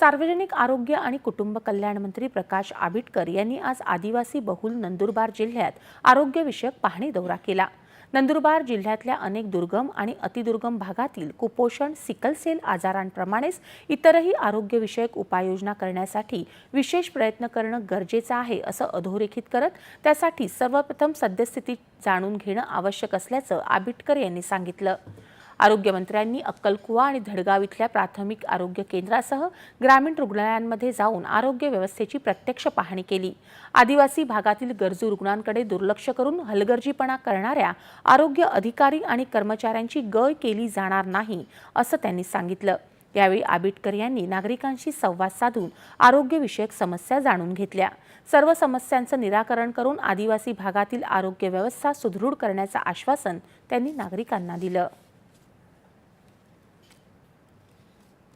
सार्वजनिक आरोग्य आणि कुटुंब कल्याण मंत्री प्रकाश आबिटकर यांनी आज आदिवासी बहुल नंदुरबार जिल्ह्यात आरोग्यविषयक पाहणी दौरा केला. नंदुरबार जिल्ह्यातल्या अनेक दुर्गम आणि अतिदुर्गम भागातील कुपोषण सिकलसेल आजारांप्रमाणेच इतरही आरोग्यविषयक उपाययोजना करण्यासाठी विशेष प्रयत्न करणं गरजेचं आहे असं अधोरेखित करत त्यासाठी सर्वप्रथम सद्यस्थिती जाणून घेणं आवश्यक असल्याचं आबिटकर यांनी सांगितलं. आरोग्यमंत्र्यांनी अक्कलकुवा आणि धडगाव इथल्या प्राथमिक आरोग्य केंद्रासह ग्रामीण रुग्णालयांमध्ये जाऊन आरोग्य व्यवस्थेची प्रत्यक्ष पाहणी केली. आदिवासी भागातील गरजू रुग्णांकडे दुर्लक्ष करून हलगर्जीपणा करणाऱ्या आरोग्य अधिकारी आणि कर्मचाऱ्यांची गय केली जाणार नाही असं त्यांनी सांगितलं. यावेळी आबिटकर यांनी नागरिकांशी संवाद साधून आरोग्यविषयक समस्या जाणून घेतल्या. सर्व समस्यांचं निराकरण करून आदिवासी भागातील आरोग्य व्यवस्था सुदृढ करण्याचं आश्वासन त्यांनी नागरिकांना दिलं.